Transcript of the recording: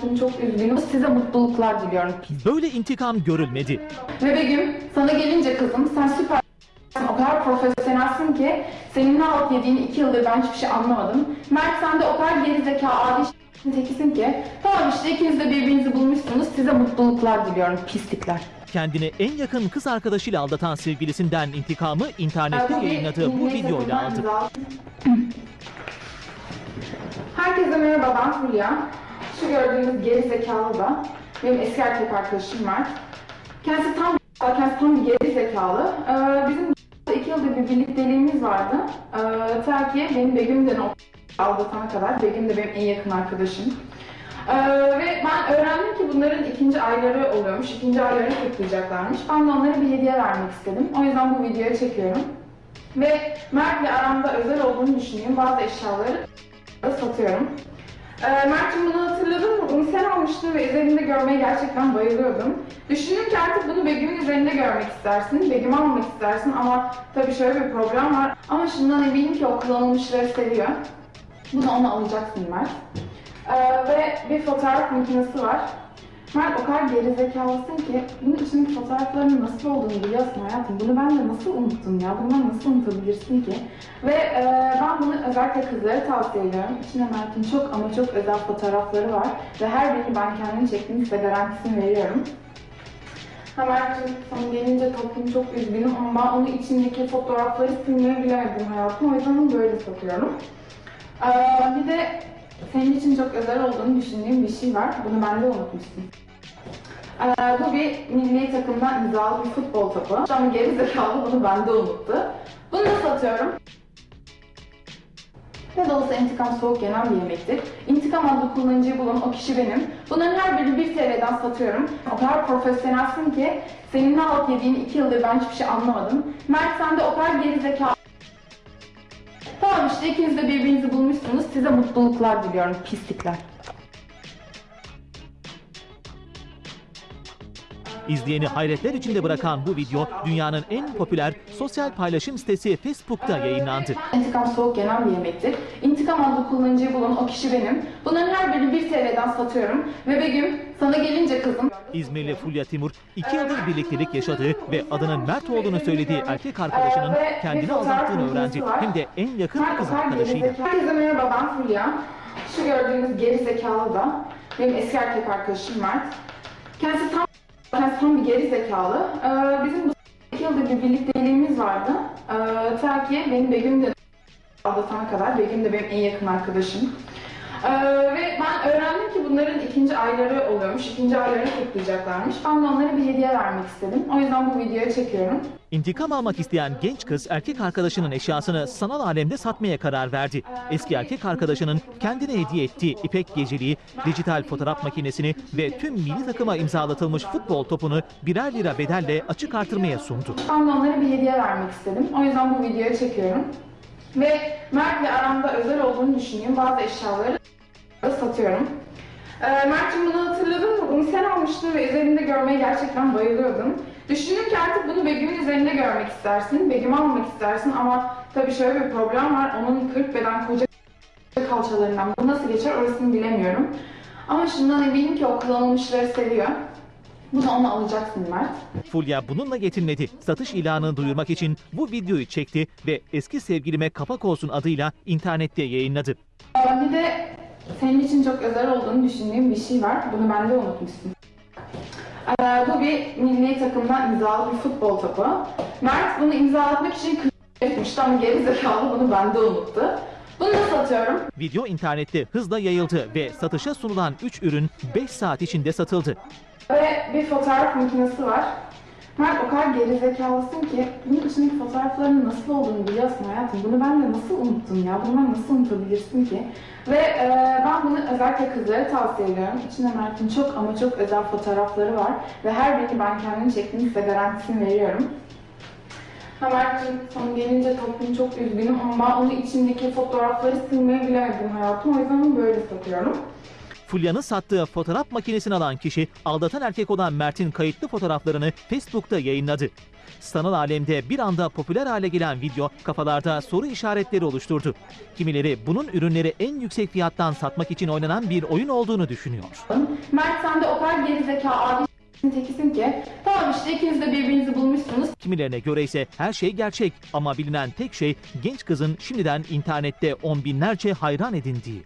toplum çok üzgünüm. Size mutluluklar diliyorum. Böyle intikam görülmedi. Ve Begüm sana gelince kızım sen süper o kadar profesyonelsin ki senin ne halt yediğini iki yıldır ben hiçbir şey anlamadım. Mert sen de o kadar geri zeka adi tekisin ki tamam işte ikiniz de birbirinizi bulmuşsunuz size mutluluklar diliyorum pislikler. Kendini en yakın kız arkadaşıyla aldatan sevgilisinden intikamı internette Ee, bir yayınladığı bu videoyla aldı. Herkese merhaba ben Fulya. Şu gördüğünüz geri zekalı da benim eski erkek arkadaşım Mert. Kendisi tam kendisi tam bir geri zekalı. Ee, bizim iki yıldır bir birlikteliğimiz vardı. Ee, ta ki benim Begüm'den o aldatana kadar. Begüm de benim en yakın arkadaşım. Ee, ve ben öğrendim ki bunların ikinci ayları oluyormuş. İkinci aylarını kutlayacaklarmış. Ben de onlara bir hediye vermek istedim. O yüzden bu videoyu çekiyorum. Ve Mert'le aramda özel olduğunu düşündüğüm bazı eşyaları satıyorum. Ee, Mert'cim bunu sen almıştın ve üzerinde görmeye gerçekten bayılıyordum. Düşündüm ki artık bunu Begüm'ün üzerinde görmek istersin. Begüm almak istersin ama tabii şöyle bir problem var. Ama şundan eminim ki o kullanılmışları seviyor. Bunu ona alacaksın Mert. Ee, ve bir fotoğraf makinesi var. Mert o kadar gerizekalısın ki bunun içindeki fotoğrafların nasıl olduğunu biliyorsun hayatım. Bunu ben de nasıl unuttum ya? Bundan nasıl unutabilirsin ki? Ve e, ben bunu özellikle kızlara tavsiye ediyorum. İçinde Mert'in çok ama çok özel fotoğrafları var. Ve her birini ben kendim çektiğim size garantisini veriyorum. Mert'cim sana gelince toplum çok üzgünüm ama ben onun içindeki fotoğrafları silmeyi bilemedim hayatım. O yüzden onu böyle satıyorum. Ee, bir de senin için çok özel olduğunu düşündüğüm bir şey var. Bunu bende unutmuşsun. Ee, bu bir milli takımdan imzalı bir futbol topu. Ama geri zekalı bunu bende unuttu. Bunu da satıyorum. Ne de olsa intikam soğuk yenen bir yemektir. İntikam adlı kullanıcıyı bulan o kişi benim. Bunların her birini 1 TL'den satıyorum. O kadar profesyonelsin ki senin ne halt yediğini 2 yıldır ben hiçbir şey anlamadım. Mert sen de o kadar geri zekalı Tamam işte ikiniz de birbirinizi bulmuşsunuz. Size mutluluklar diliyorum pislikler. İzleyeni hayretler içinde bırakan bu video dünyanın en popüler sosyal paylaşım sitesi Facebook'ta yayınlandı. İntikam soğuk yenen bir yemektir. İntikam adlı kullanıcıyı bulan o kişi benim. Bunların her birini 1 TL'den satıyorum. Ve Begüm sana gelince kızım. İzmirli Fulya Timur iki yıldır birliktelik yaşadığı ve adının Mert olduğunu söylediği erkek arkadaşının kendini aldattığını öğrendi. Hem de en yakın kız arkadaşıyla. Herkese merhaba ben Fulya. Şu gördüğünüz geri zekalı da benim eski erkek arkadaşım Mert. Kendisi tam, kendisi tam bir geri zekalı. Ee, bizim bu iki yıldır bir birlikteliğimiz vardı. Ee, ta ki benim Begüm de aldatana kadar. Begüm de benim en yakın arkadaşım. Ee, ve ben öğrendim ki bunların ikinci ayları oluyormuş. ikinci aylarını kutlayacaklarmış. Ben de onlara bir hediye vermek istedim. O yüzden bu videoyu çekiyorum. İntikam almak isteyen genç kız erkek arkadaşının eşyasını sanal alemde satmaya karar verdi. Eski erkek arkadaşının kendine hediye ettiği ipek geceliği, dijital fotoğraf makinesini ve tüm milli takıma imzalatılmış futbol topunu birer lira bedelle açık artırmaya sundu. Ben de onlara bir hediye vermek istedim. O yüzden bu videoyu çekiyorum. Ve Mert'le aramda özel olduğunu düşündüğüm bazı eşyaları da satıyorum. Ee, Mert'cim bunu hatırladın mı? Bunu sen almıştın ve üzerinde görmeye gerçekten bayılıyordum. Düşündüm ki artık bunu Begüm'ün üzerinde görmek istersin. Begüm almak istersin ama tabii şöyle bir problem var. Onun 40 beden koca kalçalarından bu nasıl geçer orasını bilemiyorum. Ama şundan eminim ki o kullanılmışları seviyor. Bunu ona alacaksın Mert. Fulya bununla yetinmedi. Satış ilanını duyurmak için bu videoyu çekti ve eski sevgilime kapak olsun adıyla internette yayınladı. Bir de senin için çok özel olduğunu düşündüğüm bir şey var. Bunu bende unutmuşsun. Ee, bu bir milli takımdan imzalı bir futbol topu. Mert bunu imzalatmak için kız etmişti ama geri zekalı bunu bende unuttu. Bunu da satıyorum. Video internette hızla yayıldı ve satışa sunulan 3 ürün 5 saat içinde satıldı. Ve bir fotoğraf makinesi var. Mert o kadar gerizekalısın ki bunun içindeki fotoğrafların nasıl olduğunu biliyorsun hayatım. Bunu ben de nasıl unuttum ya? Bunu ben nasıl unutabilirsin ki? Ve e, ben bunu özellikle kızlara tavsiye ediyorum. İçinde Mert'in çok ama çok özel fotoğrafları var. Ve her birini ben kendim çektiğim size garantisini veriyorum. Ha Mert'cim sana gelince toplum çok üzgünüm ama ben onun içindeki fotoğrafları silmeyi bilemedim hayatım. O yüzden onu böyle satıyorum. Fulya'nın sattığı fotoğraf makinesini alan kişi aldatan erkek olan Mert'in kayıtlı fotoğraflarını Facebook'ta yayınladı. Sanal alemde bir anda popüler hale gelen video kafalarda soru işaretleri oluşturdu. Kimileri bunun ürünleri en yüksek fiyattan satmak için oynanan bir oyun olduğunu düşünüyor. Mert sen de o kadar gerizekalı adi tekisin ki. Tamam işte ikiniz de birbirinizi bulmuşsunuz. Kimilerine göre ise her şey gerçek ama bilinen tek şey genç kızın şimdiden internette on binlerce hayran edindiği.